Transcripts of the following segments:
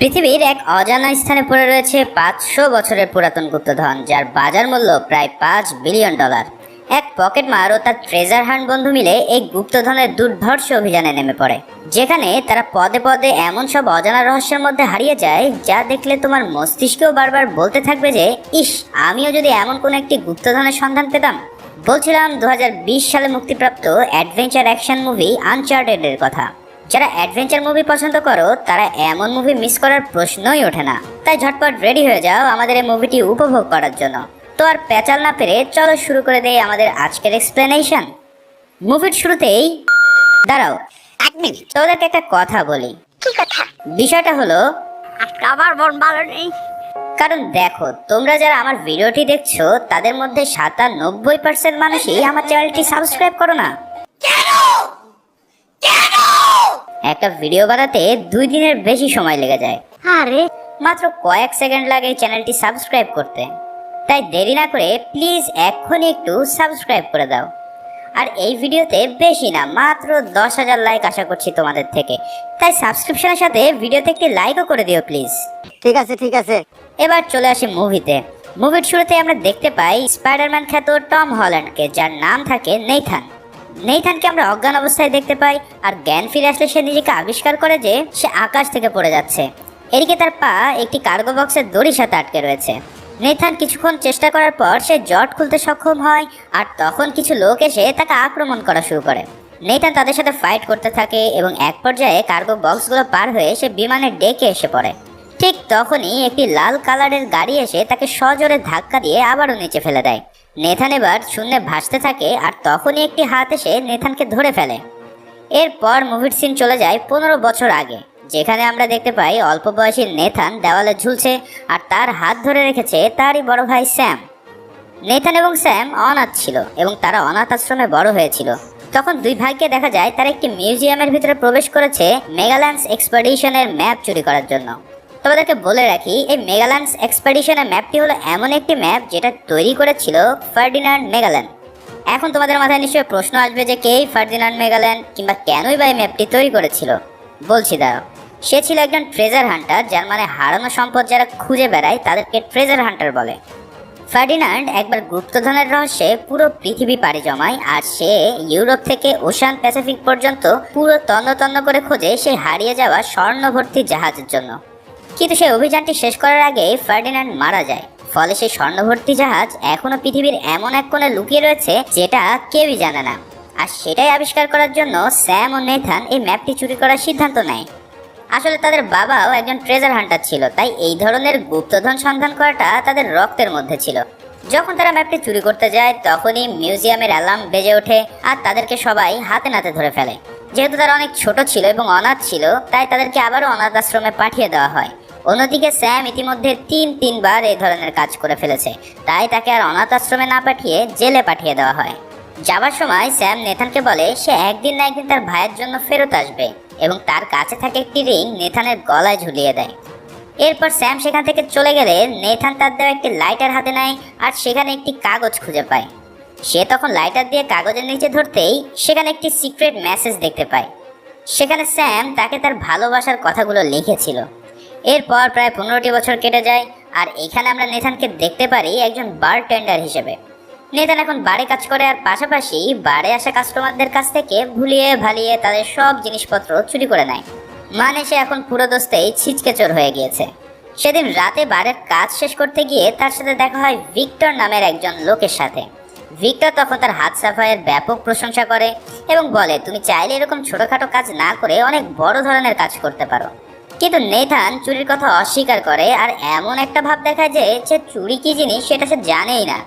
পৃথিবীর এক অজানা স্থানে পড়ে রয়েছে পাঁচশো বছরের পুরাতন গুপ্তধন, যার বাজার মূল্য প্রায় পাঁচ বিলিয়ন ডলার। এক পকেটমার ও তার ট্রেজার হান্ট বন্ধু মিলে এই গুপ্তধনের দুর্ধর্ষ অভিযানে নেমে পড়ে, যেখানে তারা পদে পদে এমন সব অজানা রহস্যের মধ্যে হারিয়ে যায়, যা দেখলে তোমার মস্তিষ্কেও বারবার বলতে থাকবে যে, ইস, আমিও যদি এমন কোনো একটি গুপ্তধনের সন্ধান পেতাম। বলছিলাম দু হাজার বিশ সালে মুক্তিপ্রাপ্ত অ্যাডভেঞ্চার অ্যাকশন মুভি আনচার্টেডের কথা। যারা অ্যাডভেঞ্চার মুভি পছন্দ করো তারা এমন মুভি মিস করার প্রশ্নই ওঠে না। তাই ঝটপট রেডি হয়ে যাও আমাদের এই মুভিটি উপভোগ করার জন্য। তো আর পেঁচাল না পেরে চলো শুরু করে দেই আমাদের আজকের এক্সপ্লেনেশন মুভির শুরুতেই দাঁড়াও এক মিনিট তোদেরকে একটা কথা বলি। কি কথা? বিষয়টা হলো আজকে আমার মন ভালো নেই। কারণ দেখো তোমরা যারা আমার ভিডিওটি দেখছ তাদের মধ্যে সাতানব্বই পার্সেন্ট মানুষই আমার চ্যানেলটি সাবস্ক্রাইব করো না। একটা ভিডিও বানাতে দুই দিনের বেশি সময় লেগে যায়। আরে মাত্র কয়েক সেকেন্ড লাগে চ্যানেলটি সাবস্ক্রাইব করতে। তাই দেরি না করে প্লিজ এক্ষুনি একটু সাবস্ক্রাইব করে দাও। আর এই ভিডিওতে বেশি না মাত্র দশ হাজার লাইক আশা করছি তোমাদের থেকে। তাই সাবস্ক্রিপশনের সাথে ভিডিওতে একটি লাইকও করে দিও প্লিজ ঠিক আছে ঠিক আছে। এবার চলে আসি মুভিতে মুভির শুরুতে আমরা দেখতে পাই স্পাইডারম্যান খ্যাত টম হল্যান্ডকে যার নাম থাকে নেইথান। নেইথানকে আমরা অজ্ঞান অবস্থায় দেখতে পাই, আর জ্ঞান ফিরে আসলে সে নিজেকে আবিষ্কার করে যে সে আকাশ থেকে পড়ে যাচ্ছে। এদিকে তার পা একটি কার্গো বক্সের দড়ির সাথে আটকে রয়েছে। নেথান কিছুক্ষণ চেষ্টা করার পর সে জট খুলতে সক্ষম হয়, আর তখন কিছু লোক এসে তাকে আক্রমণ করা শুরু করে। নেথান তাদের সাথে ফাইট করতে থাকে এবং এক পর্যায়ে কার্গো বক্সগুলো পার হয়ে সে বিমানের ডেকে এসে পড়ে। ঠিক তখনই একটি লাল কালারের গাড়ি এসে তাকে সজোরে ধাক্কা দিয়ে আবারও নিচে ফেলে দেয়। নেথান এবার শূন্যে ভাসতে থাকে আর তখনই একটি হাত এসে নেথানকে ধরে ফেলে। এরপর মুভির সিন চলে যায় পনেরো বছর আগে, যেখানে আমরা দেখতে পাই অল্প বয়সী নেথান দেওয়ালে ঝুলছে আর তার হাত ধরে রেখেছে তারই বড় ভাই স্যাম। নেথান এবং স্যাম অনাথ ছিল এবং তারা অনাথ আশ্রমে বড় হয়েছিল। তখন দুই ভাইকে দেখা যায় তারা একটি মিউজিয়ামের ভিতরে প্রবেশ করেছে মেগাল্যান্ডস এক্সপেডিশনের ম্যাপ চুরি করার জন্য। তোমাদেরকে বলে রাখি, এই মেগাল্যান্ডস এক্সপেডিশনের ম্যাপটি হলো এমন একটি ম্যাপ যেটা তৈরি করেছিল ফার্ডিনান্ড মেগাল্যান্ড এখন তোমাদের মাথায় নিশ্চয়ই প্রশ্ন আসবে যে কে এই ফার্দিনান্ড মেগাল্যান্ড কিংবা কেনই বা এই ম্যাপটি তৈরি করেছিল? বলছি দাঁড়াও, সে ছিল একজন ট্রেজার হান্টার যার মানে হারানো সম্পদ যারা খুঁজে বেড়ায় তাদেরকে ট্রেজার হান্টার বলে। ফার্ডিনান্ড একবার গুপ্তধনের রহস্যে পুরো পৃথিবী পাড়ি জমায় আর সে ইউরোপ থেকে ওশান প্যাসিফিক পর্যন্ত পুরো তন্ন তন্ন করে খোঁজে সেই হারিয়ে যাওয়া স্বর্ণভর্তি জাহাজের জন্য। কিন্তু সেই অভিযানটি শেষ করার আগে ফার্ডিনান্ড মারা যায়। ফলে সেই স্বর্ণভর্তি জাহাজ এখনও পৃথিবীর এমন এক কোণে লুকিয়ে রয়েছে যেটা কেউই জানে না। আর সেটাই আবিষ্কার করার জন্য স্যাম ও নেথান এই ম্যাপটি চুরি করার সিদ্ধান্ত নেয়। আসলে তাদের বাবাও একজন ট্রেজার হান্টার ছিল, তাই এই ধরনের গুপ্তধন সন্ধান করাটা তাদের রক্তের মধ্যে ছিল। যখন তারা ম্যাপটি চুরি করতে যায়, তখনই মিউজিয়ামের অ্যালার্ম বেজে ওঠে আর তাদেরকে সবাই হাতে নাতে ধরে ফেলে। যেহেতু তারা অনেক ছোট ছিল এবং অনাথ ছিল, তাই তাদেরকে আবারও অনাথ আশ্রমে পাঠিয়ে দেওয়া হয়। অন্যদিকে স্যাম ইতিমধ্যে তিন তিনবার এই ধরনের কাজ করে ফেলেছে। তাই তাকে আর অনাথ আশ্রমে না পাঠিয়ে জেলে পাঠিয়ে দেওয়া হয়। যাবার সময় স্যাম নেথানকে বলে, সে একদিন না একদিন তার ভাইয়ের জন্য ফেরত আসবে এবং তার কাছে থাকে একটি রিং নেথানের গলায় ঝুলিয়ে দেয়। এরপর স্যাম সেখান থেকে চলে গেলে নেথান তার দেওয়া একটি লাইটার হাতে নেয় আর সেখানে একটি কাগজ খুঁজে পায়। সে তখন লাইটার দিয়ে কাগজের নিচে ধরতেই সেখানে একটি সিক্রেট মেসেজ দেখতে পায়। সেখানে স্যাম তাকে তার ভালোবাসার কথাগুলো লিখেছিল। এরপর প্রায় পনেরোটি বছর কেটে যায় আর এখানে আমরা নেথানকে দেখতে পারি একজন বার টেন্ডার হিসেবে। নেতান এখন বারে কাজ করে আর পাশাপাশি বারে আসা কাস্টমারদের কাছ থেকে ভুলিয়ে ভালিয়ে তাদের সব জিনিসপত্র চুরি করে নেয়। মানে সে এখন পুরো দোস্তেই ছিচকে চোর হয়ে গিয়েছে। সেদিন রাতে বারের কাজ শেষ করতে গিয়ে তার সাথে দেখা হয় ভিক্টর নামের একজন লোকের সাথে। ভিক্টর তখন তার হাত সাফাইয়ের ব্যাপক প্রশংসা করে এবং বলে, তুমি চাইলে এরকম ছোটোখাটো কাজ না করে অনেক বড় ধরনের কাজ করতে পারো। কিন্তু নেথান চুরির কথা অস্বীকার করে আর এমন একটা ভাব দেখায় যে সে চুরি কি জিনিস সেটা সে জানেই না।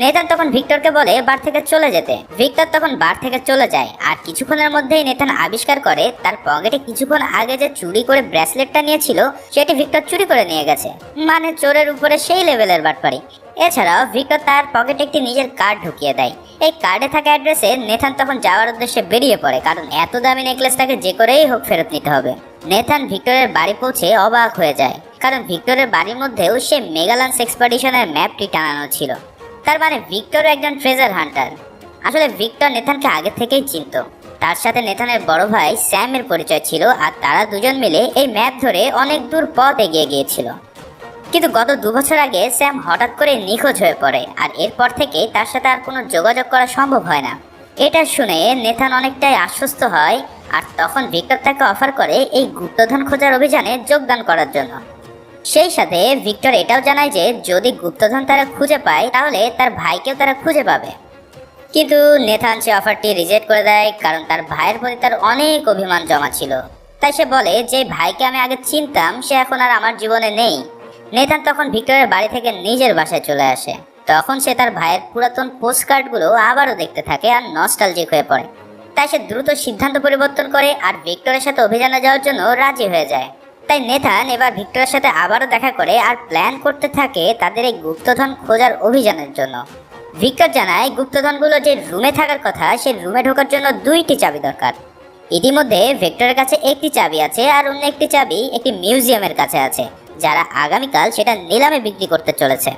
নেথান তখন ভিক্টরকে বলে, বার থেকে চলে যেতে। ভিক্টর তখন বার থেকে চলে যায় আর কিছুক্ষণের মধ্যেই নেথান আবিষ্কার করে তার পকেটে কিছুক্ষণ আগে যে চুরি করে ব্রেসলেটটা নিয়েছিল, সেটি ভিক্টর চুরি করে নিয়ে গেছে। মানে চোরের উপরে সেই লেভেলের বাটপারি। এছাড়াও ভিক্টর তার পকেটে একটি নিজের কার্ড ঢুকিয়ে দেয়। এই কার্ডে থাকা অ্যাড্রেসে নেথান তখন যাওয়ার উদ্দেশ্যে বেরিয়ে পড়ে, কারণ এত দামি নেকলেসটাকে যে করেই হোক ফেরত নিতে হবে। নেথান ভিক্টরের বাড়ি পৌঁছে অবাক হয়ে যায়, কারণ ভিক্টরের বাড়ির মধ্যেও সে মেগালান্স এক্সপেডিশনের ম্যাপটি টানানো ছিল। তার মানে ভিক্টর একজন ট্রেজার হান্টার আসলে ভিক্টর নেথানকে আগে থেকেই চিনত। তার সাথে নেথানের বড় ভাই স্যামের পরিচয় ছিল আর তারা দুজন মিলে এই ম্যাপ ধরে অনেক দূর পথ এগিয়ে গিয়েছিল। কিন্তু গত দু বছর আগে স্যাম হঠাৎ করে নিখোঁজ হয়ে পড়ে আর এরপর থেকে তার সাথে আর কোনো যোগাযোগ করা সম্ভব হয় না। এটা শুনে নেথান অনেকটাই আশ্বস্ত হয় আর তখন ভিক্টর তাকে অফার করে এই গুপ্তধন খোঁজার অভিযানে যোগদান করার জন্য। সেই সাথে ভিক্টর এটাও জানায় যে, যদি গুপ্তধন তারা খুঁজে পায়, তাহলে তার ভাইকেও তারা খুঁজে পাবে। কিন্তু নেথান সে অফারটি রিজেক্ট করে দেয়, কারণ তার ভাইয়ের প্রতি তার অনেক অভিমান জমা ছিল। তাই সে বলে, যে ভাইকে আমি আগে চিনতাম, সে এখন আর আমার জীবনে নেই। নেথান তখন ভিক্টরের বাড়ি থেকে নিজের বাসায় চলে আসে। তখন সে তার ভাইয়ের পুরাতন পোস্ট কার্ডগুলো আবারও দেখতে থাকে আর নস্টালজিক হয়ে পড়ে। তাই সে দ্রুত সিদ্ধান্ত পরিবর্তন করে আর ভিক্টরের সাথে অভিযানে যাওয়ার জন্য রাজি হয়ে যায়। তাই নেথান এবার ভিক্টরের সাথে আবারও দেখা করে আর প্ল্যান করতে থাকে তাদের এই গুপ্তধন খোঁজার অভিযানের জন্য। ভিক্টর জানায়, গুপ্তধনগুলো যে রুমে থাকার কথা, সে রুমে ঢোকার জন্য দুইটি চাবি দরকার। ইতিমধ্যে ভিক্টরের কাছে একটি চাবি আছে আর অন্য একটি চাবি একটি মিউজিয়ামের কাছে আছে, যারা আগামীকাল সেটা নিলামে বিক্রি করতে চলেছে।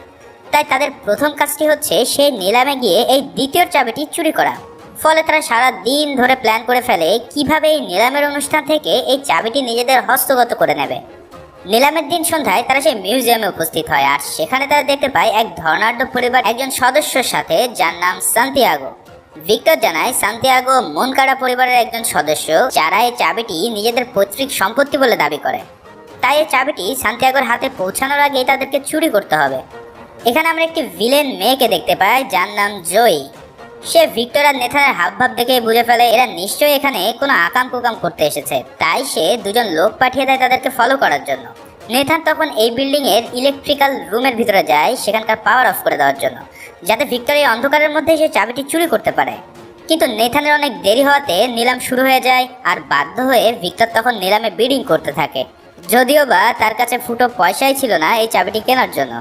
তাই তাদের প্রথম কাজটি হচ্ছে সেই নিলামে গিয়ে এই দ্বিতীয় চাবিটি চুরি করা। ফলে তারা সারা দিন ধরে প্ল্যান করে ফেলে কীভাবে এই নিলামের অনুষ্ঠান থেকে এই চাবিটি নিজেদের হস্তগত করে নেবে। নিলামের দিন সন্ধ্যায় তারা সেই মিউজিয়ামে উপস্থিত হয় আর সেখানে তারা দেখতে পায় এক ধর্নাঢ্য পরিবার একজন সদস্যের সাথে, যার নাম সান্তিয়াগো। ভিক্টর জানায়, সান্তিয়াগো মনকাড়া পরিবারের একজন সদস্য, যারা এই চাবিটি নিজেদের পৈতৃক সম্পত্তি বলে দাবি করে। তাই এই চাবিটি সান্তিয়াগোর হাতে পৌঁছানোর আগেই তাদেরকে চুরি করতে হবে। এখানে আমরা একটি ভিলেন মেয়েকে দেখতে পাই, যার নাম জয়ী সে ভিক্টর আর নেথানের হাবভাব দেখে বুঝে ফেলে এরা নিশ্চয়ই এখানে কোনো আকাম কুকাম করতে এসেছে। তাই সে দুজন লোক পাঠিয়ে দেয় তাদেরকে ফলো করার জন্য। নেথান তখন এই বিল্ডিং এর ইলেকট্রিক্যাল রুমের ভিতরে যায়, সেখানকার পাওয়ার অফ করে দেওয়ার জন্য, যাতে ভিক্টর এই অন্ধকারের মধ্যে সে চাবিটি চুরি করতে পারে। কিন্তু নেথানের অনেক দেরি হওয়াতে নিলাম শুরু হয়ে যায় আর বাধ্য হয়ে ভিক্টর তখন নিলামে বিডিং করতে থাকে। যদিও বা তার কাছে ফুটো পয়সাই ছিল না এই চাবিটি কেনার জন্য।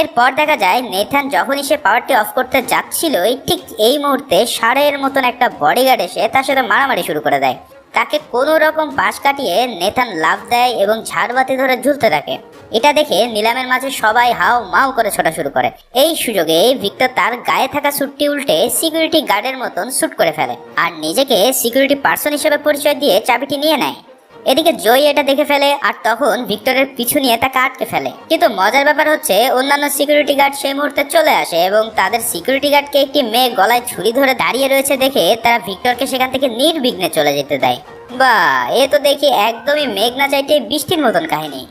এরপর দেখা যায়, নেথান যখনই সে পাওয়ারটি অফ করতে যাচ্ছিলই, ঠিক এই মুহূর্তে সারের মতন একটা বডিগার্ড এসে তার সাথে মারামারি শুরু করে দেয়। তাকে কোনো রকম পাশ কাটিয়ে নেথান লাভ দেয় এবং ঝাড়বাতি ধরে ঝুলতে থাকে। এটা দেখে নিলামের মাঝে সবাই হাও মাও করে ছোটা শুরু করে। এই সুযোগে ভিক্টর তার গায়ে থাকা স্যুটটি উল্টে সিকিউরিটি গার্ডের মতন স্যুট করে ফেলে। আর নিজেকে সিকিউরিটি পার্সন হিসেবে পরিচয় দিয়ে চাবিটি নিয়ে নেয়। এদিকে জয় এটা দেখে ফেলে, আর তখন ভিক্টরের পিছু নিয়ে তাকে আটকে ফেলে। কিন্তু মজার ব্যাপার হচ্ছে, অন্যান্য সিকিউরিটি গার্ড সেই মুহূর্তে চলে আসে এবং তাদের সিকিউরিটি গার্ডকে একটি মেয়ে গলায় ছুরি ধরে দাঁড়িয়ে রয়েছে দেখে তারা ভিক্টরকে সেখান থেকে নির্বিঘ্নে চলে যেতে দেয়। বা, এ তো দেখি একদমই মেঘ না চাইতে বৃষ্টির মতন কাহিনী।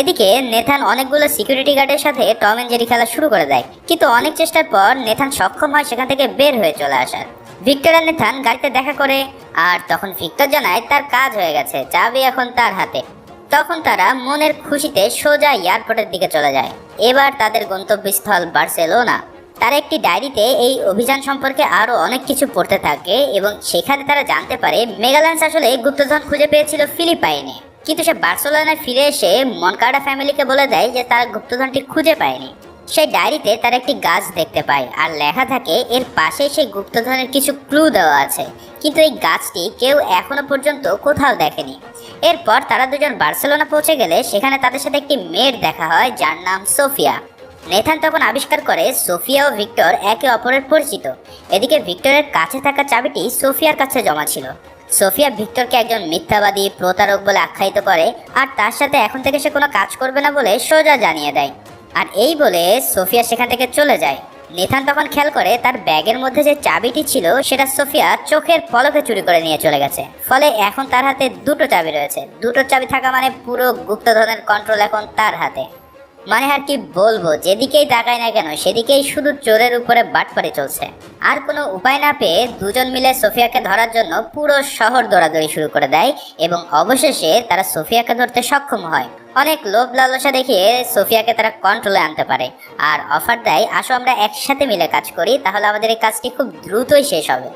এদিকে নেথান অনেকগুলো সিকিউরিটি গার্ডের সাথে টম এন্ড জেরি খেলা শুরু করে দেয়। কিন্তু অনেক চেষ্টার পর নেথান সক্ষম হয় সেখান থেকে বের হয়ে চলে আসার। ভিক্টর আর নেথান গাড়িতে দেখা করে, আর তখন ভিক্টর জানায় তার কাজ হয়ে গেছে, চাবি এখন তার হাতে। তখন তারা মনের খুশিতে সোজা এয়ারপোর্টের দিকে চলে যায়। এবার তাদের গন্তব্যস্থল বার্সেলোনা। তারা একটি ডায়েরিতে এই অভিযান সম্পর্কে আরও অনেক কিছু পড়তে থাকে এবং সেখানে তারা জানতে পারে মেগাল্যান্স আসলে গুপ্তধন খুঁজে পেয়েছিল ফিলিপাইনে। কিন্তু সে বার্সেলোনায় ফিরে এসে মনকার্ডা ফ্যামিলিকে বলে দেয় যে তারা গুপ্তধনটি খুঁজে পায়নি। সেই ডায়েরিতে তার একটি গাছ দেখতে পায় আর লেখা থাকে, এর পাশে সেই গুপ্তধনের কিছু ক্লু দেওয়া আছে। কিন্তু এই গাছটি কেউ এখনও পর্যন্ত কোথাও দেখেনি। এরপর তারা দুজন বার্সেলোনা পৌঁছে গেলে সেখানে তাদের সাথে একটি মেয়ের দেখা হয়, যার নাম সোফিয়া। নেথান তখন আবিষ্কার করে সোফিয়া ও ভিক্টর একে অপরের পরিচিত। এদিকে ভিক্টরের কাছে থাকা চাবিটি সোফিয়ার কাছে জমা ছিল। সোফিয়া ভিক্টরকে একজন মিথ্যাবাদী, প্রতারক বলে আখ্যায়িত করে, আর তার সাথে এখন থেকে সে কোনো কাজ করবে না বলে সোজা জানিয়ে দেয়। আর এই বলে সোফিয়া সেখান থেকে চলে যায়। নেথান তখন খেয়াল করে তার ব্যাগের মধ্যে যে চাবিটি ছিল, সেটা সোফিয়া চোখের পলকে চুরি করে নিয়ে চলে গেছে। ফলে এখন তার হাতে দুটো চাবি রয়েছে। দুটো চাবি থাকা মানে পুরো গুপ্তধনের কন্ট্রোল এখন তার হাতে। মানে আর কি বলব, যেদিকেই তাকায় না কেন, সেদিকেই শুধু চোরের উপরে বাটপাড়ি চলছে। আর কোনো উপায় না পেয়ে দুজন মিলে সোফিয়াকে ধরার জন্য পুরো শহর দৌড়াদৌড়ি শুরু করে দেয় এবং অবশেষে তারা সোফিয়াকে ধরতে সক্ষম হয়। অনেক লোভ লালসা দেখিয়ে সোফিয়াকে তারা কন্ট্রোলে আনতে পারে। আর অফার দেয়, আসো আমরা একসাথে মিলে কাজ করি, তাহলে আমাদের এই কাজটি খুব দ্রুতই শেষ হবে।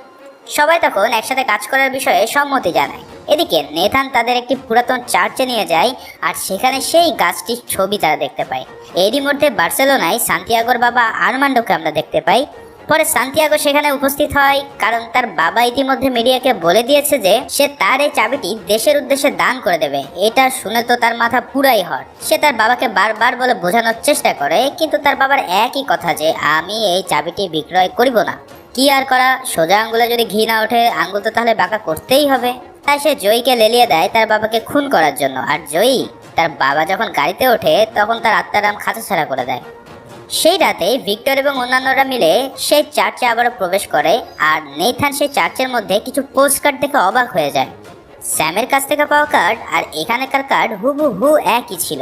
সবাই তখন একসাথে কাজ করার বিষয়ে সম্মতি জানায়। এদিকে নেথান তাদের একটি পুরাতন চার্চে নিয়ে যায় আর সেখানে সেই গাছটির ছবি তারা দেখতে পায়। এরই মধ্যে বার্সেলোনায় সান্তিয়াগোর বাবা আরমান্ডোকে আমরা দেখতে পাই। পরে সান্তিয়াগো সেখানে উপস্থিত হয় কারণ তার বাবা ইতিমধ্যে মিডিয়াকে বলে দিয়েছে যে সে তার এই চাবিটি দেশের উদ্দেশ্যে দান করে দেবে। এটা শুনে তো তার মাথা পুরাই হট। সে তার বাবাকে বারবার বলে বোঝানোর চেষ্টা করে, কিন্তু তার বাবার একই কথা যে, আমি এই চাবিটি বিক্রয় করিব না। কি আর করা? সোজা আঙ্গুলে যদি ঘি না ওঠে, আঙ্গুল তো তাহলে বাঁকা করতেই হবে। তাই সে জয়ীকে লেলিয়ে দেয় তার বাবাকে খুন করার জন্য। আর জয়ী তার বাবা যখন গাড়িতে ওঠে, তখন তার আত্মারাম খাঁচা ছাড়া করে দেয়। সেই রাতে ভিক্টর এবং অন্যান্যরা মিলে সেই চার্চে আবারও প্রবেশ করে, আর নেইথান সেই চার্চের মধ্যে কিছু পোস্ট কার্ড দেখে অবাক হয়ে যায়। স্যামের কাছ থেকে পাওয়া কার্ড আর এখানেকার কার্ড হুবু হু একই ছিল।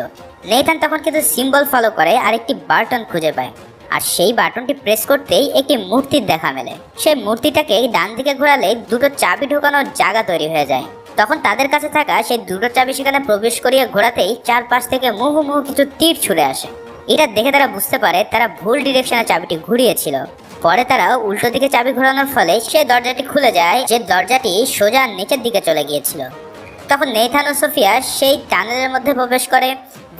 নেইথান তখন কিন্তু সিম্বল ফলো করে আর একটি বাটন খুঁজে পায়। আর সেই বাটনটি প্রেস করতেই একটি মূর্তির দেখা মেলে। সেই মূর্তিটাকে ডান দিকে ঘোরালে দুটো চাবি ঢোকানোর জায়গা তৈরি হয়ে যায়। তখন তাদের কাছে থাকা সেই দুটো চাবি সেখানে প্রবেশ করিয়ে ঘোরাতেই চারপাশ থেকে মুহু মুহু কিছু তীর ছুড়ে আসে। এটা দেখে তারা বুঝতে পারে তারা ভুল ডিরেকশনে চাবিটি ঘুরিয়েছিল। পরে তারা উল্টো দিকে চাবি ঘোরানোর ফলে সে দরজাটি খুলে যায়, যে দরজাটি সোজা নিচের দিকে চলে গিয়েছিল। তখন নেথান ও সোফিয়া সেই টানেলের মধ্যে প্রবেশ করে।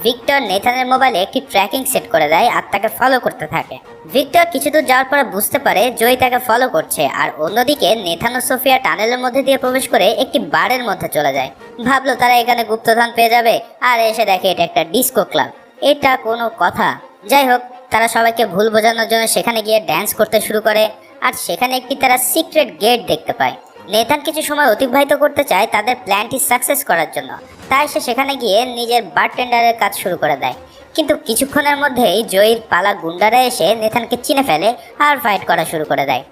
ভিক্টর নেথানের মোবাইলে একটি ট্র্যাকিং সেট করে দেয় আর তাকে ফলো করতে থাকে। ভিক্টর কিছু দূর যাওয়ার পরে বুঝতে পারে জয় তাকে ফলো করছে আর অন্যদিকে নেথান ও সোফিয়া টানেলের মধ্যে দিয়ে প্রবেশ করে একটি বারের মধ্যে চলে যায়। ভাবলো তারা এখানে গুপ্তধন পেয়ে যাবে আর এসে দেখে এটা একটা ডিস্কো ক্লাব। এটা কোনো কথা। যাই হোক, তারা সবাইকে ভুল বোঝানোর জন্য সেখানে গিয়ে ড্যান্স করতে শুরু করে আর সেখানে একটি তারা সিক্রেট গেট দেখতে পায়। নেথান কিছু সময় অতিবাহিত করতে চায় তাদের প্ল্যানটি সাকসেস করার জন্য। তাই সে সেখানে গিয়ে নিজের বারটেন্ডারের কাজ শুরু করে দেয়। কিন্তু কিছুক্ষণের মধ্যেই জয়ীর পালা গুন্ডারা এসে নেথানকে চিনে ফেলে আর ফাইট করা শুরু করে দেয়।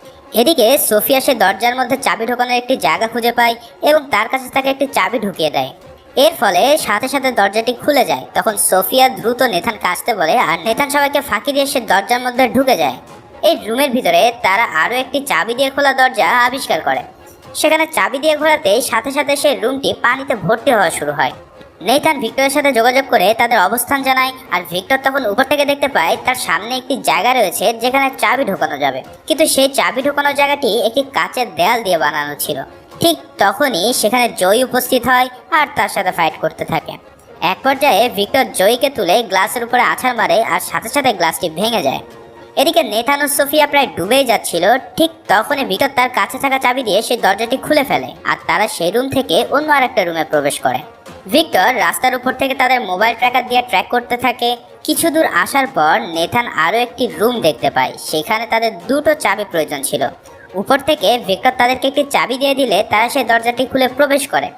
এদিকে সোফিয়া সে দরজার মধ্যে চাবি ঢোকানোর একটি জায়গা খুঁজে পায় এবং তার কাছে তাকে একটি চাবি ঢুকিয়ে দেয়। এর ফলে সাথে সাথে দরজাটি খুলে যায়। তখন সোফিয়া দ্রুত নেথানকে আসতে বলে আর নেথান সবাইকে ফাঁকি দিয়ে সে দরজার মধ্যে ঢুকে যায়। এই রুমের ভিতরে তারা আরও একটি চাবি দিয়ে খোলা দরজা আবিষ্কার করে। সেখানে চাবি দিয়ে ঘোরাতে সাথে সাথে সেই রুমটি পানিতে ভর্তি হওয়া শুরু হয়। নেইথান ভিক্টরের সাথে যোগাযোগ করে তাদের অবস্থান জানায় আর ভিক্টর তখন উপর থেকে দেখতে পায় তার সামনে একটি জায়গা রয়েছে যেখানে চাবি ঢোকানো যাবে। কিন্তু সেই চাবি ঢোকানোর জায়গাটি একটি কাচের দেয়াল দিয়ে বানানো ছিল। ঠিক তখনই সেখানে জয় উপস্থিত হয় আর তার সাথে ফাইট করতে থাকে। এক পর্যায়ে ভিক্টর জয়কে তুলে গ্লাসের উপরে আছাড় মারে আর সাথে সাথে গ্লাসটি ভেঙে যায়। এদিকে নেথান ও সোফিয়া প্রায় ডুবেই যাচ্ছিল, ঠিক তখনই ভিক্টর তার কাছে থাকা চাবি দিয়ে সেই দরজাটি খুলে ফেলে আর তারা সেই রুম থেকে অন্য আরেকটা রুমে প্রবেশ করে। ভিক্টর রাস্তার উপর থেকে তাদের মোবাইল ট্র্যাকার দিয়ে ট্র্যাক করতে থাকে। কিছু দূর আসার পর নেথান আরও একটি রুম দেখতে পায়, সেখানে তাদের দুটো চাবি প্রয়োজন ছিল। উপর থেকে ভিক্টর তাদেরকে একটি চাবি দিয়ে দিলে তারা সেই দরজাটি খুলে প্রবেশ করে।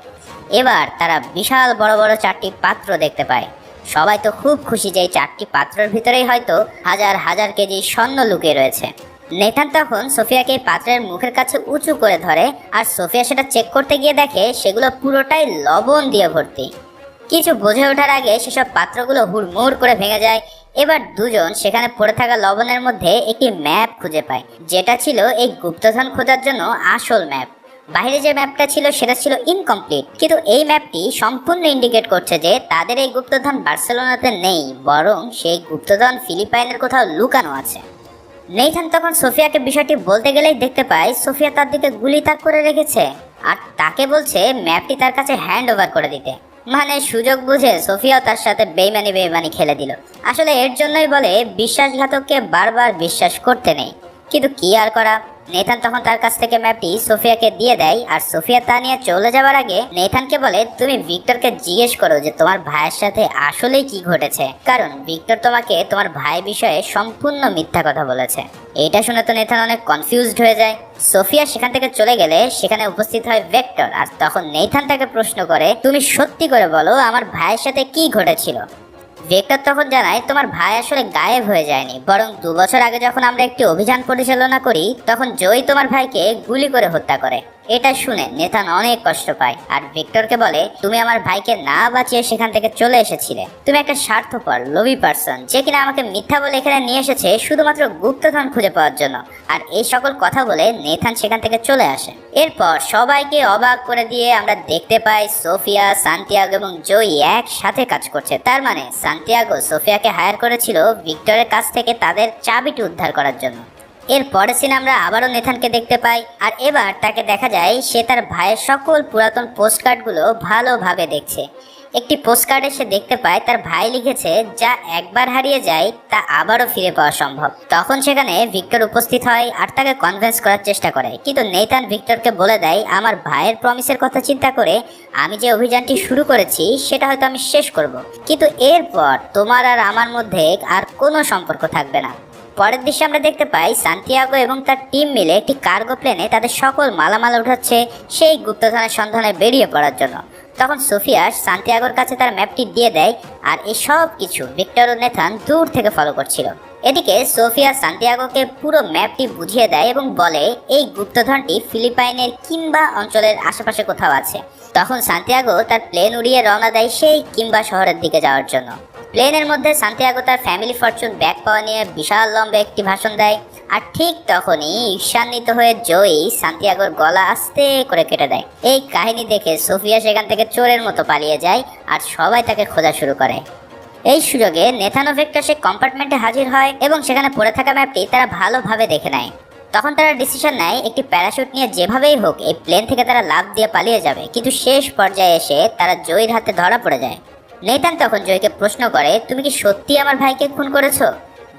এবার তারা বিশাল বড় বড় চারটি পাত্র দেখতে পায়। সবাই তো খুব খুশি যে এই চারটি পাত্রের ভিতরেই হয়তো হাজার হাজার কেজি স্বর্ণ লুকিয়ে রয়েছে। নেথান তখন সোফিয়াকে পাত্রের মুখের কাছে উঁচু করে ধরে আর সোফিয়া সেটা চেক করতে গিয়ে দেখে সেগুলো পুরোটাই লবণ দিয়ে ভর্তি। কিছু বোঝে ওঠার আগে সেসব পাত্রগুলো হুড়মুড় করে ভেঙে যায়। এবার দুজন সেখানে পড়ে থাকা লবণের মধ্যে একটি ম্যাপ খুঁজে পায়, যেটা ছিল এই গুপ্তধন খোঁজার জন্য আসল ম্যাপ। বাইরে যে ম্যাপটা ছিল, সেটা ছিল ইনকমপ্লিট কিন্তু এই ম্যাপটি সম্পূর্ণ ইন্ডিকেট করছে যে তাদের এই গুপ্তধন বার্সেলোনাতে নেই, বরং সেই গুপ্তধন ফিলিপাইনের কোথাও লুকানো আছে। নেইথান তখন সোফিয়াকে বিষয়টি বলতে গেলেই দেখতে পায়, সোফিয়া তার দিকে গুলি তাক করে রেখেছে, আর তাকে বলছে ম্যাপটি তার কাছে হ্যান্ড ওভার করে দিতে। মানে সুযোগ বুঝে সোফিয়াও তার সাথে বেইমানি বেইমানি খেলে দিল। আসলে এর জন্যই বলে, বিশ্বাসঘাতককে বারবার বিশ্বাস করতে নেই। কিন্তু কি আর করা? নেথান তখন তার কাছ থেকে ম্যাপটি সোফিয়াকে দিয়ে দেয়, আর সোফিয়া তা নিয়ে চলে যাওয়ার আগে নেথানকে বলে, তুমি ভিক্টরকে জিজ্ঞেস করো যে তোমার ভাইয়ের সাথে আসলেই কি ঘটেছে? কারণ ভিক্টর তোমাকে তোমার ভাই বিষয়ে সম্পূর্ণ মিথ্যা কথা বলেছে। এটা শুনে তো নেথান অনেক কনফিউজড হয়ে যায়। সোফিয়া সেখান থেকে চলে গেলে সেখানে উপস্থিত হয় ভেক্টর, আর তখন নেথান তাকে প্রশ্ন করে, তুমি সত্যি করে বলো, আমার ভাইয়ের সাথে কি ঘটেছিল? ভেক্টর তখন জানায়, তোমার ভাই আসলে গায়েব হয়ে যায়নি। বরং দু বছর আগে যখন আমরা একটি অভিযান পরিচালনা করি, তখন জয়ী তোমার ভাইকে গুলি করে হত্যা করে। এটা শুনে নেথান অনেক কষ্ট পায়। আর ভিক্টরকে বলে, তুমি আমার ভাইকে না বাঁচিয়ে সেখান থেকে চলে এসেছিলে। তুমি একটা স্বার্থপর, লোভী পার্সন যে কিনা আমাকে মিথ্যা বলে এখানে নিয়ে এসেছে শুধুমাত্র গুপ্তধন খুঁজে পাওয়ার জন্য। আর এই সকল কথা বলে নেথান সেখান থেকে চলে আসে। এরপর সবাইকে অবাক করে দিয়ে আমরা দেখতে পাই সোফিয়া, সান্তিয়াগো এবং জয়ী একসাথে কাজ করছে। তার মানে সান্তিয়াগো সোফিয়াকে হায়ার করেছিল ভিক্টরের কাছ থেকে তাদের চাবিটি উদ্ধার করার জন্য। এর পরের সিনে আমরা আবারও নেথানকে দেখতে পাই। আর এবার তাকে দেখা যায় সে তার ভাইয়ের সকল পুরাতন পোস্ট কার্ডগুলো ভালোভাবে দেখছে। একটি পোস্ট কার্ডে সে দেখতে পায় তার ভাই লিখেছে, যা একবার হারিয়ে যায়, তা আবারও ফিরে পাওয়া সম্ভব। তখন সেখানে ভিক্টর উপস্থিত হয় আর তাকে কনভিন্স করার চেষ্টা করে। কিন্তু নেতান ভিক্টরকে বলে দেয়, আমার ভাইয়ের প্রমিসের কথা চিন্তা করে আমি যে অভিযানটি শুরু করেছি, সেটা হয়তো আমি শেষ করব। কিন্তু এরপর তোমার আর আমার মধ্যে আর কোনো সম্পর্ক থাকবে না। পরের দৃশ্যে আমরা দেখতে পাই সান্তিয়াগো এবং তার টিম মিলে একটি কার্গো প্লেনে তাদের সকল মালামাল উঠাচ্ছে সেই গুপ্তধনের সন্ধানে বেরিয়ে পড়ার জন্য। তখন সোফিয়া সান্তিয়াগোর কাছে তার ম্যাপটি দিয়ে দেয় আর এই সব কিছু ভিক্টর ও নেথান দূর থেকে ফলো করছিল। এদিকে সোফিয়া সান্তিয়াগোকে পুরো ম্যাপটি বুঝিয়ে দেয় এবং বলে, এই গুপ্তধনটি ফিলিপাইনের কিংবা অঞ্চলের আশেপাশে কোথাও আছে। তখন সান্তিয়াগো তার প্লেন উড়িয়ে রওনা দেয় সেই কিংবা শহরের দিকে যাওয়ার জন্য। প্লেনের মধ্যে সান্তিয়াগো তার ফ্যামিলি ফরচুন ব্যাগ পাওয়া নিয়ে বিশাল লম্বা একটি ভাষণ দেয়। আর ঠিক তখনই ঈর্ষান্বিত হয়ে জয়ী সান্তিয়াগোর গলা আস্তে করে কেটে দেয়। এই কাহিনী দেখে সোফিয়া সেখান থেকে চোরের মতো পালিয়ে যায় আর সবাই তাকে খোঁজা শুরু করে। এই সুযোগে নেথানো ভেক্টর সে কম্পার্টমেন্টে হাজির হয় এবং সেখানে পড়ে থাকা ম্যাপটি তারা ভালোভাবে দেখে নেয়। তখন তারা ডিসিশন নেয় একটি প্যারাশুট নিয়ে যেভাবেই হোক এই প্লেন থেকে তারা লাভ দিয়ে পালিয়ে যাবে। কিন্তু শেষ পর্যায়ে এসে তারা জয়ীর হাতে ধরা পড়ে যায়। নেতান তখন জয়কে প্রশ্ন করে, তুমি কি সত্যি আমার ভাইকে খুন করেছ?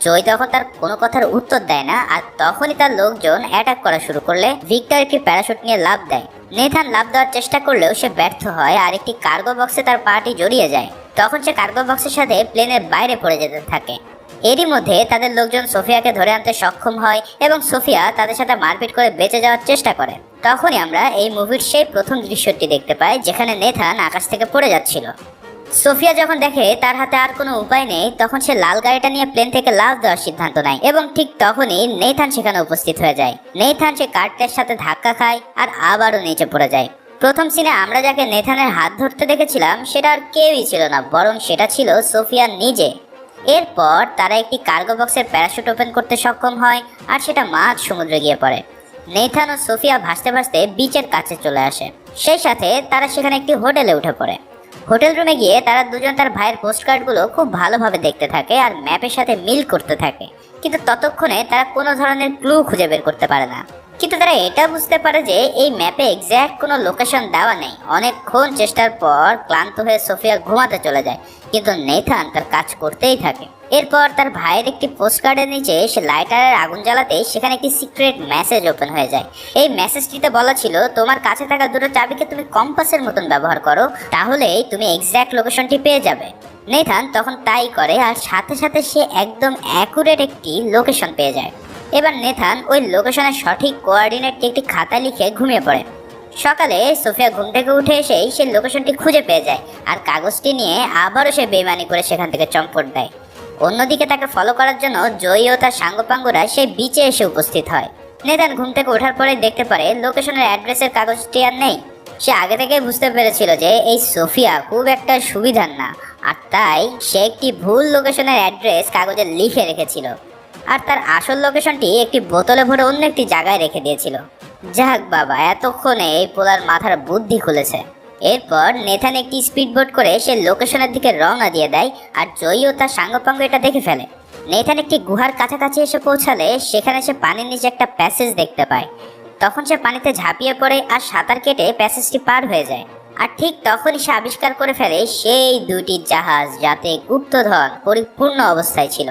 জয় তখন তার কোনো কথার উত্তর দেয় না, আর তখনই তার লোকজন অ্যাটাক করা শুরু করলে ভিক্টর একটি প্যারাশুট নিয়ে লাভ দেয়। নেথান লাভ দেওয়ার চেষ্টা করলেও সে ব্যর্থ হয় আর একটি কার্গো বক্সে তার পাটি জড়িয়ে যায়। তখন সে কার্গো বক্সের সাথে প্লেনের বাইরে পড়ে যেতে থাকে। এরই মধ্যে তাদের লোকজন সোফিয়াকে ধরে আনতে সক্ষম হয় এবং সোফিয়া তাদের সাথে মারপিট করে বেঁচে যাওয়ার চেষ্টা করে। তখনই আমরা এই মুভির সেই প্রথম দৃশ্যটি দেখতে পাই, যেখানে নেথান আকাশ থেকে পড়ে যাচ্ছিল। সোফিয়া যখন দেখে তার হাতে আর কোনো উপায় নেই, তখন সে লাল গাড়িটা নিয়ে প্লেন থেকে লাভ দেওয়ার সিদ্ধান্ত নেয় এবং ঠিক তখনই নেথান সেখানে উপস্থিত হয়ে যায়। নেথান সে কার্টের সাথে ধাক্কা খায় আর আবারও নিচে পড়ে যায়। প্রথম সিনে আমরা যাকে নেথানের হাত ধরতে দেখেছিলাম, সেটা আর কেউই ছিল না, বরং সেটা ছিল সোফিয়া নিজে। এরপর তারা একটি কার্গো বক্সের প্যারাশুট ওপেন করতে সক্ষম হয় আর সেটা মাঝ সমুদ্রে গিয়ে পড়ে। নেথান ও সোফিয়া ভাসতে ভাসতে বিচের কাছে চলে আসে। সেই সাথে তারা সেখানে একটি হোটেলে উঠে পড়ে। হোটেল রুমে গিয়ে তারা দুজন তার ভাইয়ের পোস্টকার্ডগুলো খুব ভালোভাবে দেখতে থাকে আর ম্যাপের সাথে মিল করতে থাকে। কিন্তু ততক্ষণে তারা কোনো ধরনের ক্লু খুঁজে বের করতে পারে না। কিন্তু তারা এটা বুঝতে পারে যে এই ম্যাপে এক্স্যাক্ট কোনো লোকেশন দেওয়া নেই। অনেকক্ষণ চেষ্টার পর ক্লান্ত হয়ে সোফিয়া ঘুমাতে চলে যায়। কিন্তু নেথান তার কাজ করতেই থাকে। এরপর তার ভাইয়ের একটি পোস্টকার্ডের নিচে সে লাইটারের আগুন জ্বালাতে সেখানে একটি সিক্রেট মেসেজ ওপেন হয়ে যায়। এই মেসেজটিতে বলা ছিল, তোমার কাছে থাকা দুটো চাবিকে তুমি কম্পাসের মতন ব্যবহার করো, তাহলেই তুমি এক্স্যাক্ট লোকেশনটি পেয়ে যাবে। নেথান তখন তাই করে আর সাথে সাথে সে একদম অ্যাকুরেট একটি লোকেশন পেয়ে যায়। এবার নেথান ওই লোকেশনের সঠিক কোঅর্ডিনেটটি একটি খাতা লিখে ঘুমিয়ে পড়ে। সকালে সোফিয়া ঘুম থেকে উঠে এসেই সে লোকেশনটি খুঁজে পেয়ে যায়, আর কাগজটি নিয়ে আবারও সে বেমানি করে সেখান থেকে চম্পট দেয়। অন্যদিকে তাকে ফলো করার জন্য জয়ী ও তার সাঙ্গপাঙ্গরা সেই বিচে এসে উপস্থিত হয়। নেতান ঘুম থেকে ওঠার পরে দেখতে পারে লোকেশনের অ্যাড্রেসের কাগজটি আর নেই। সে আগে থেকে বুঝতে পেরেছিল যে, এই সোফিয়া খুব একটা সুবিধার না। আর তাই সে একটি ভুল লোকেশনের অ্যাড্রেস কাগজে লিখে রেখেছিল। আর তার আসল লোকেশনটি একটি বোতলে ভরে অন্য একটি জায়গায় রেখে দিয়েছিল। যাক বাবা, এতক্ষণে এই পোলার মাথার বুদ্ধি খুলেছে। এরপর নেথান একটি স্পিডবোট করে সে লোকেশনের দিকে রওনা দিয়ে দেয় আর জয়ী ও তার সাঙ্গপাঙ্গ এটা দেখে ফেলে। নেথান একটি গুহার কাছাকাছি এসে পৌঁছালে সেখানে সে পানির নিচে একটা প্যাসেজ দেখতে পায়। তখন সে পানিতে ঝাঁপিয়ে পড়ে আর সাঁতার কেটে প্যাসেজটি পার হয়ে যায়। আর ঠিক তখনই সে আবিষ্কার করে ফেলে সেই দুটি জাহাজ যাতে গুপ্তধন পরিপূর্ণ অবস্থায় ছিল।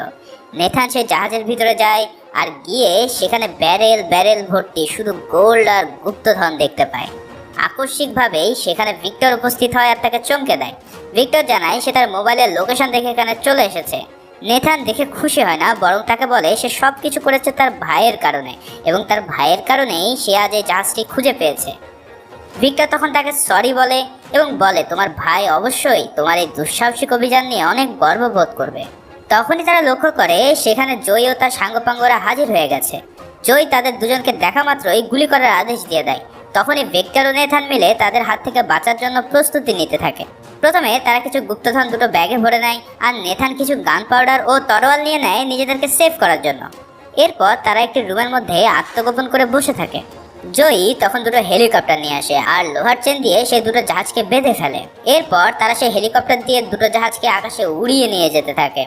নেথান সে জাহাজের ভিতরে যায় আর গিয়ে সেখানে ব্যারেল ব্যারেল ভর্তি শুধু গোল্ড আর গুপ্তধন দেখতে পায়। আকস্মিকভাবেই সেখানে ভিক্টর উপস্থিত হয় আর তাকে চমকে দেয়। ভিক্টর জানায় সে তার মোবাইলের লোকেশন দেখে এখানে চলে এসেছে। নেথান দেখে খুশি হয় না, বরং তাকে বলে সে সব কিছু করেছে তার ভাইয়ের কারণে এবং তার ভাইয়ের কারণেই সে আজ এই জাহাজটি খুঁজে পেয়েছে। ভিক্টর তখন তাকে সরি বলে এবং বলে, তোমার ভাই অবশ্যই তোমার এই দুঃসাহসিক অভিযান নিয়ে অনেক গর্ববোধ করবে। তখনই তারা লক্ষ্য করে সেখানে জয় ও তার সাঙ্গপাঙ্গরা হাজির হয়ে গেছে। জয় তাদের দুজনকে দেখা মাত্রই গুলি করার আদেশ দিয়ে দেয়। তখনই ভেক্টর ও নেথান মিলে তাদের হাত থেকে বাঁচার জন্য প্রস্তুতি নিতে থাকে। প্রথমে তারা কিছু গুপ্তধন দুটো ব্যাগে ভরে নেয়, আর নেথান কিছু গান পাউডার ও তরোয়াল নিয়ে নেয় নিজেদেরকে সেভ করার জন্য। এরপর তারা একটি রুমের মধ্যে আত্মগোপন করে বসে থাকে। জয়ী তখন দুটো হেলিকপ্টার নিয়ে আসে, আর লোহার চেন দিয়ে সে দুটো জাহাজকে বেঁধে ফেলে। এরপর তারা সেই হেলিকপ্টার দিয়ে দুটো জাহাজকে আকাশে উড়িয়ে নিয়ে যেতে থাকে।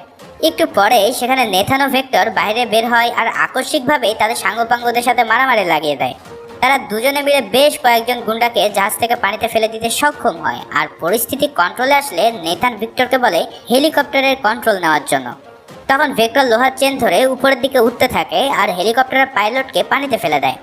একটু পরে সেখানে নেথানো ভেক্টর বাইরে বের হয়, আর আকস্মিকভাবেই তাদের সাঙ্গপাঙ্গদের সাথে মারামারি লাগিয়ে দেয়। তারা দুজনে মিলে বেশ কয়েকজন গুন্ডাকে জাহাজ থেকে পানিতে ফেলে দিতে সক্ষম হয়। আর পরিস্থিতি কন্ট্রোলে আসলে নেথান ভিক্টরকে বলে হেলিকপ্টারের কন্ট্রোল নেওয়ার জন্য। তখন ভেক্টর লোহার চেন ধরে উপরের দিকে উঠতে থাকে আর হেলিকপ্টারের পাইলটকে পানিতে ফেলে দেয়।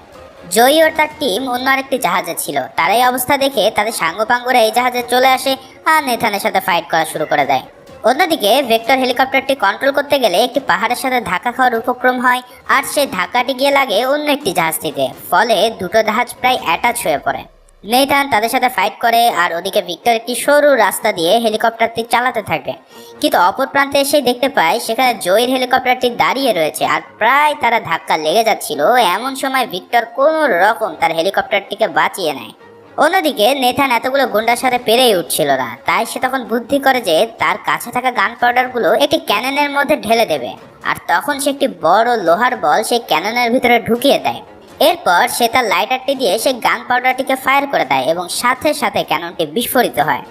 জয়ী ও তার টিম অন্য আরেকটি জাহাজে ছিল। তারাই অবস্থা দেখে তাদের সাঙ্গপাঙ্গরা এই জাহাজে চলে আসে আর নেথানের সাথে ফাইট করা শুরু করে দেয়। অন্যদিকে, ভেক্টর হেলিকপ্টারটি কন্ট্রোল করতে গেলে একটি পাহাড়ের সাথে ধাক্কা খাওয়ার উপক্রম হয়, আর সেই ধাক্কাটি গিয়ে লাগে অন্য একটি জাহাজটিতে। ফলে দুটো জাহাজ প্রায় অ্যাটাচ হয়ে পড়ে। নেইথান তাদের সাথে ফাইট করে, আর ওদিকে ভিক্টর একটি সরু রাস্তা দিয়ে হেলিকপ্টারটি চালাতে থাকে। কিন্তু অপর প্রান্তে এসে দেখতে পায়, সেখানে জয়ের হেলিকপ্টারটি দাঁড়িয়ে রয়েছে, আর প্রায় তারা ধাক্কা লেগে যাচ্ছিল। এমন সময় ভিক্টর কোনো রকম তার হেলিকপ্টারটিকে বাঁচিয়ে নেয়। অন্যদিকে নেথান এতগুলো গুন্ডার সাথে পেরেই উঠছিল না। তাই সে তখন বুদ্ধি করে যে তার কাছে থাকা গান পাউডারগুলো একটি ক্যাননের মধ্যে ঢেলে দেবে। আর তখন সে একটি বড় লোহার বল সেই ক্যাননের ভিতরে ঢুকিয়ে দেয়। এরপর সে তার লাইটারটি দিয়ে সেই গান পাউডারটিকে ফায়ার করে দেয় এবং সাথে সাথে ক্যাননটি বিস্ফোরিত হয়।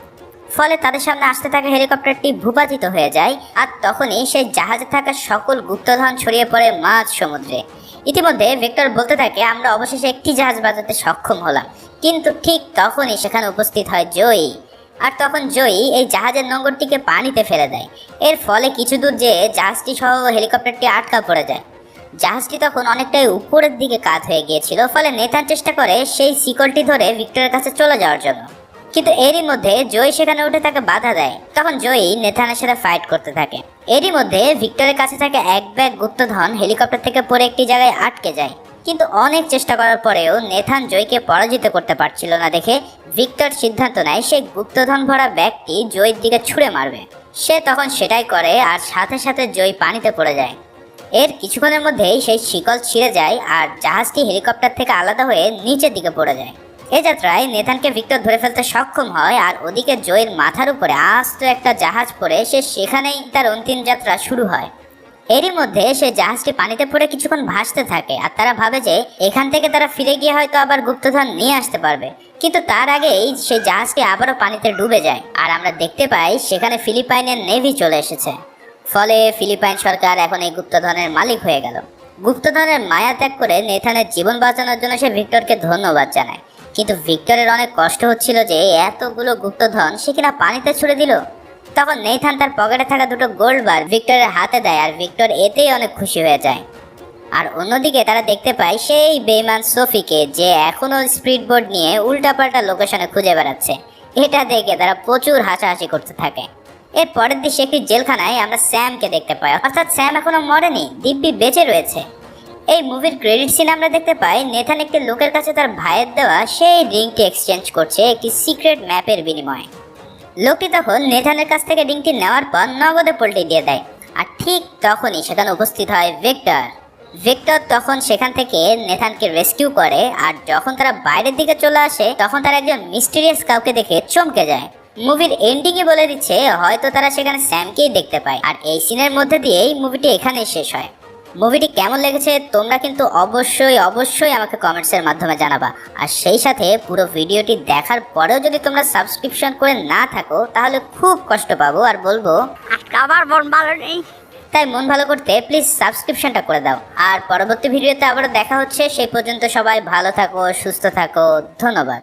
ফলে তাদের সামনে আসতে থাকা হেলিকপ্টারটি ভূপাতিত হয়ে যায় আর তখনই সেই জাহাজে থাকা সকল গুপ্তধন ছড়িয়ে পড়ে মাঝ সমুদ্রে। ইতিমধ্যে ভিক্টর বলতে থাকে, আমরা অবশেষে একটি জাহাজ বাজাতে সক্ষম হলাম। কিন্তু ঠিক তখনই সেখানে উপস্থিত হয় জয়ী। আর তখন জয়ী এই জাহাজের নোঙরটিকে পানিতে ফেলে দেয়। এর ফলে কিছু দূর যেয়ে জাহাজটি সহ হেলিকপ্টারটি আটকা পড়ে যায়। জাহাজটি তখন অনেকটাই উপরের দিকে কাত হয়ে গিয়েছিল, ফলে নেতার চেষ্টা করে সেই শিকলটি ধরে ভিক্টরের কাছে চলে যাওয়ার জন্য। কিন্তু এরই মধ্যে জয় সেখানে উঠে তাকে বাধা দেয়। তখন জয়ী নেথানের সাথে ফাইট করতে থাকে। এরই মধ্যে ভিক্টরের কাছে থাকে এক ব্যাগ গুপ্তধন হেলিকপ্টার থেকে পড়ে একটি জায়গায় আটকে যায়। কিন্তু অনেক চেষ্টা করার পরেও নেথান জয়কে পরাজিত করতে পারছিল না দেখে ভিক্টর সিদ্ধান্ত নেয় সেই গুপ্তধন ভরা ব্যাগটি জয়ের দিকে ছুঁড়ে মারবে। সে তখন সেটাই করে আর সাথে সাথে জয় পানিতে পড়ে যায়। এর কিছুক্ষণের মধ্যেই সেই শিকল ছিঁড়ে যায় আর জাহাজটি হেলিকপ্টার থেকে আলাদা হয়ে নিচের দিকে পড়ে যায়। এ যাত্রায় নেথানকে ভিক্টর ধরে ফেলতে সক্ষম হয় আর ওদিকে জয়ের মাথার উপরে আস্ত একটা জাহাজ পড়ে সে সেখানেই তার অন্তিম যাত্রা শুরু হয়। এরই মধ্যে সে জাহাজটি পানিতে পড়ে কিছুক্ষণ ভাসতে থাকে আর তারা ভাবে যে এখান থেকে তারা ফিরে গিয়ে হয়তো আবার গুপ্তধন নিয়ে আসতে পারবে। কিন্তু তার আগেই সেই জাহাজটি আবারও পানিতে ডুবে যায় আর আমরা দেখতে পাই সেখানে ফিলিপাইনের নেভি চলে এসেছে। ফলে ফিলিপাইন সরকার এখন এই গুপ্তধনের মালিক হয়ে গেল। গুপ্তধনের মায়া ত্যাগ করে নেথানের জীবন বাঁচানোর জন্য সে ভিক্টরকে ধন্যবাদ জানায়। কিন্তু ভিক্টরের অনেক কষ্ট হচ্ছিল যে এতগুলো গুপ্তধন সে কিনা পানিতে ছুড়ে দিল? তখন নেথান তার পকেটে থাকা দুটো গোল্ড বার ভিক্টরের হাতে দেয় আর ভিক্টর এতেই অনেক খুশি হয়ে যায়। আর অন্যদিকে তারা দেখতে পায় সেই বেইমান সোফিকে যে এখনও স্পিড বোর্ড নিয়ে উল্টাপাল্টা লোকেশনে খুঁজে বেড়াচ্ছে। এটা দেখে তারা প্রচুর হাসাহাসি করতে থাকে। এর পরের দৃশ্যে একটি জেলখানায় আমরা স্যামকে দেখতে পাই। অর্থাৎ স্যাম এখনও মরেনি, দিব্যি বেঁচে রয়েছে। এই মুভির ক্রেডিট সিন আমরা দেখতে পাই নেথান একটি লোকের কাছে তার ভাইয়ের দেওয়া সেই রিংটি এক্সচেঞ্জ করছে একটি সিক্রেট ম্যাপের বিনিময়ে। লোকটি তখন নেথানের কাছ থেকে রিংটি নেওয়ার পর নগদে পল্টি দিয়ে দেয়। আর ঠিক তখনই সেখানে উপস্থিত হয় ভিক্টর। ভিক্টর তখন সেখান থেকে নেথানকে রেস্কিউ করে আর যখন তারা বাইরের দিকে চলে আসে, তখন তারা একজন মিস্টিরিয়াস কাউকে দেখে চমকে যায়। মুভির এন্ডিং এ বলে দিচ্ছে, হয়তো তারা সেখানে স্যামকেই দেখতে পায়। আর এই সিনের মধ্যে দিয়েই মুভিটি এখানেই শেষ হয়। মুভিটি কেমন লেগেছে তোমরা কিন্তু অবশ্যই অবশ্যই আমাকে কমেন্টসের মাধ্যমে জানাবা। আর সেই সাথে পুরো ভিডিওটি দেখার পরেও যদি তোমরা সাবস্ক্রিপশন করে না থাকো তাহলে খুব কষ্ট পাবো আর বলব আমার মন ভালো নেই। তাই মন ভালো করতে প্লিজ সাবস্ক্রিপশনটা করে দাও। আর পরবর্তী ভিডিওতে আবারও দেখা হচ্ছে সেই পর্যন্ত সবাই ভালো থাকো সুস্থ থাকো ধন্যবাদ।